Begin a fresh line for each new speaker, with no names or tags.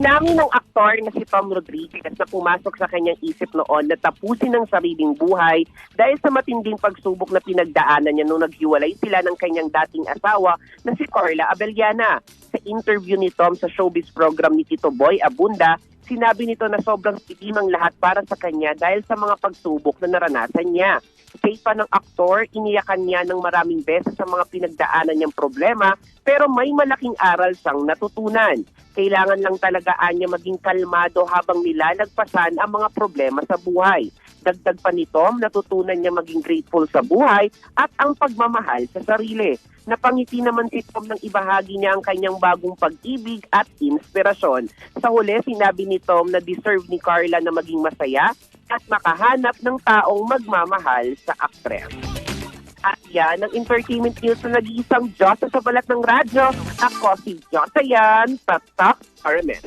Namin ng aktor na si Tom Rodriguez na pumasok sa kanyang isip noon na tapusin ang sariling buhay dahil sa matinding pagsubok na pinagdaanan niya nung naghiwalay sila ng kanyang dating asawa na si Carla Abellana. Sa interview ni Tom sa showbiz program ni Tito Boy Abunda, sinabi nito na sobrang sikim ang lahat para sa kanya dahil sa mga pagsubok na naranasan niya. Say pa ng aktor, iniyakan niya ng maraming beses sa mga pinagdaanan niyang problema pero may malaking aral siyang natutunan. Kailangan lang talagaan niya maging kalmado habang nilalagpasan ang mga problema sa buhay. Dagdag pa ni Tom, natutunan niya maging grateful sa buhay at ang pagmamahal sa sarili. Napangiti naman si Tom nang ibahagi niya ang kanyang bagong pag-ibig at inspirasyon. Sa huli, sinabi ni Tom na deserve ni Carla na maging masaya at makahanap ng taong magmamahal sa aktres. At yan ang entertainment news na nag-iisang Diyosa sa balat ng radyo. Ako si Diyosa yan, Tatak Carmen.